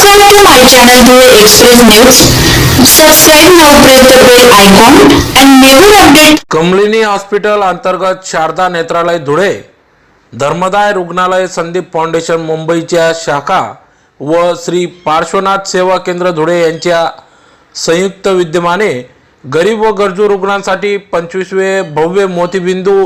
Subscribe to my channel Dhule Express News. Subscribe now, press the bell icon and never update Kamalini hospital अंतर्गत शारदा नेत्रालय धुळे धर्मदाय रुग्णालय Sandeep foundation मुंबईच्या शाखा व श्री पार्श्वनाथ सेवा केंद्र धुळे यांच्या संयुक्त विद्यमाने गरीब व गरजू रुग्णांसाठी पंचवीसवे भव्य मोतीबिंदू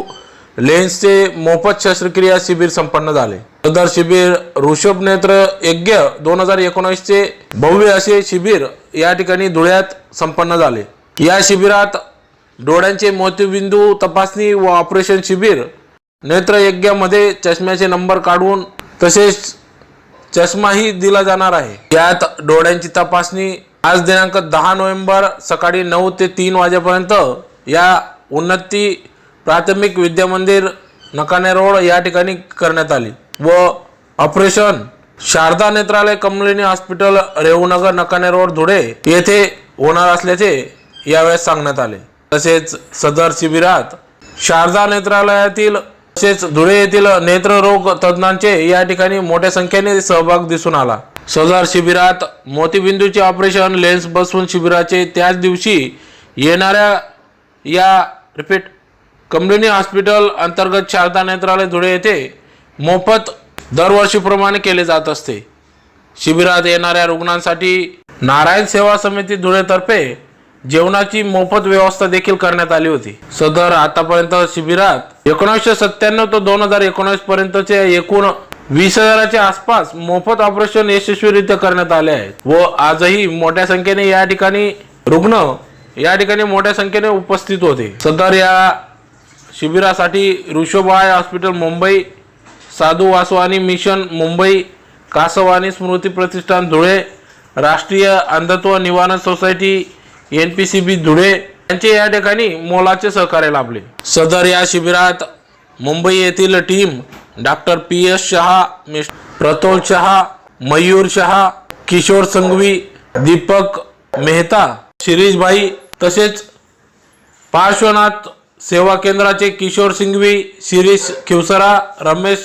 लेन्सचे मोफत शस्त्रक्रिया शिबिर संपन्न झाले सदर शिबिर ऋषभ नेत्र यज्ञ दोन हजार एकोणीसचे भव्य असे शिबिर या ठिकाणी धुळ्यात संपन्न झाले. या शिबिरात डोळ्यांचे मोतीबिंदू तपासणी व ऑपरेशन शिबिर नेत्रयज्ञामध्ये चष्म्याचे नंबर काढून तसेच चष्माही दिला जाणार आहे. यात डोळ्यांची तपासणी आज दिनांक दहा नोव्हेंबर सकाळी नऊ ते तीन वाजेपर्यंत या उन्नती प्राथमिक विद्यामंदिर नकाने रोड या ठिकाणी करण्यात आली. व operation Sharda Netralaya Kamalini hospital Revnagar Nakane road Dhule येथे होणार असल्याचे यावेळेस सांगण्यात आले. तसेच सदर शिबिरात शारदा नेत्रालयातील तसेच धुळे येथील नेत्ररोग तज्ज्ञांचे या ठिकाणी मोठ्या संख्येने सहभाग दिसून आला. सदर शिबिरात मोतीबिंदूचे ऑपरेशन लेन्स बसवून शिबिराचे त्याच दिवशी येणाऱ्या या रिपीट कमलिनी हॉस्पिटल अंतर्गत शारदा नेत्रालय धुळे येथे मोफत दरवर्षीप्रमाणे केले जात असते. शिबिरात येणाऱ्या रुग्णांसाठी नारायण सेवा समिती धुळेतर्फे जेवणाची मोफत व्यवस्था देखील करण्यात आली होती. सदर आतापर्यंत शिबिरात एकोणीसशे सत्त्याण्णव ते दोन हजार एकोणीस पर्यंतचे एकूण वीस हजाराच्या आसपास मोफत ऑपरेशन यशस्वीरित्या करण्यात आले आहेत व आजही मोठ्या संख्येने या ठिकाणी रुग्ण या ठिकाणी मोठ्या संख्येने उपस्थित होते. सदर या शिबिरासाठी ऋषभाय हॉस्पिटल मुंबई साधू वासवानी मिशन मुंबई कासवानी स्मृती प्रतिष्ठान धुळे राष्ट्रीय अंधत्व निवारण society N P C B Dhule यांचे या ठिकाणी मोलाचे सहकार्य लाभले. सदर या शिबिरात मुंबई येथील team doctor P S Shah miss Pratol Shah Mayur Shah Kishor Sanghvi Deepak Mehta Shirishbhai तसेच पार्श्वनाथ सेवा केंद्राचे किशोर सिंघवी शिरीष खिवसरा रमेश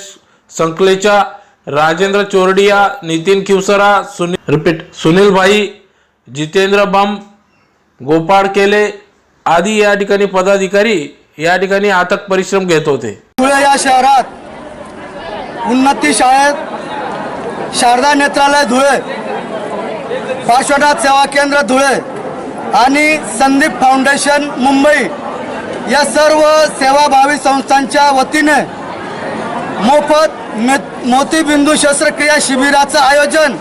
संकलेच्या राजेंद्र चोरडिया नितीन खिवसरा सुनील रिपीट सुनील भाई जितेंद्र बम गोपाळ केले आदी या ठिकाणी पदाधिकारी या ठिकाणी आतक परिश्रम घेत होते. धुळे या शहरात उन्नती शाळेत शारदा नेत्रालय धुळे पार्श्वनाथ सेवा केंद्र धुळे आणि संदीप फाउंडेशन मुंबई या सर्व सेवाभावी संस्थांच्या वतीने मोफत मोतीबिंदू शस्त्रक्रिया शिबिराचं आयोजन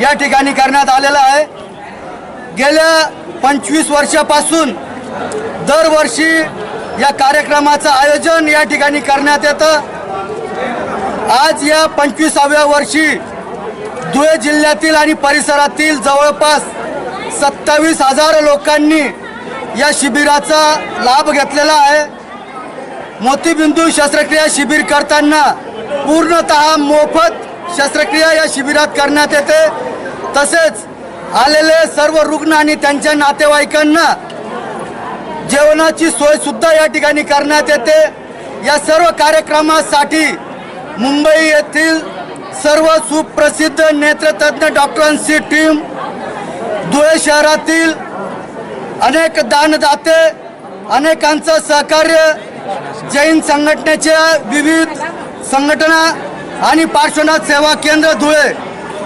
या ठिकाणी करण्यात आलेलं आहे. गेल्या पंचवीस वर्षापासून दरवर्षी या कार्यक्रमाचं आयोजन या ठिकाणी करण्यात येतं. आज या पंचवीसाव्या वर्षी धुळे जिल्ह्यातील आणि परिसरातील जवळपास सत्तावीस हजार लोकांनी या शिबिराचा लाभ घेतलेला आहे. मोतीबिंदू शस्त्रक्रिया शिबिर करताना पूर्णत मोफत शस्त्रक्रिया या शिबिरात करण्यात येते. तसेच आलेले सर्व रुग्ण आणि त्यांच्या नातेवाईकांना जेवणाची सोयसुद्धा या ठिकाणी करण्यात येते. या सर्व कार्यक्रमासाठी मुंबई येथील सर्व सुप्रसिद्ध नेत्रतज्ञ डॉक्टरांची टीम धुळे शहरातील अनेक दानदाते अनेकांचं सहकार्य जैन संघटनेच्या विविध संघटना आणि पार्श्वनाथ सेवा केंद्र धुळे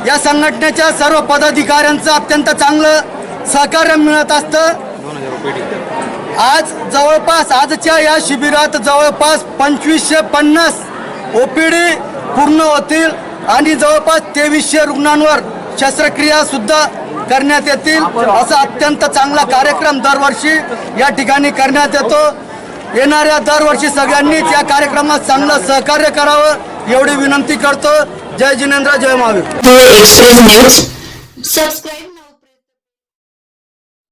या संघटनेच्या सर्व पदाधिकाऱ्यांचं अत्यंत चांगलं सहकार्य मिळत असतं. आज जवळपास आजच्या या शिबिरात जवळपास पंचवीसशे पन्नास ओ पी डी पूर्ण होतील आणि जवळपास तेवीसशे रुग्णांवर शस्त्रक्रियासुद्धा करण्यात येतील. असा अत्यंत चांगला कार्यक्रम दरवर्षी या ठिकाणी करण्यात येतो. येणाऱ्या दरवर्षी सगळ्यांनीच या कार्यक्रमात चांगलं सहकार्य करावं एवढी विनंती करतो. जय जिनेंद्र जय महावीर. सबस्क्राईब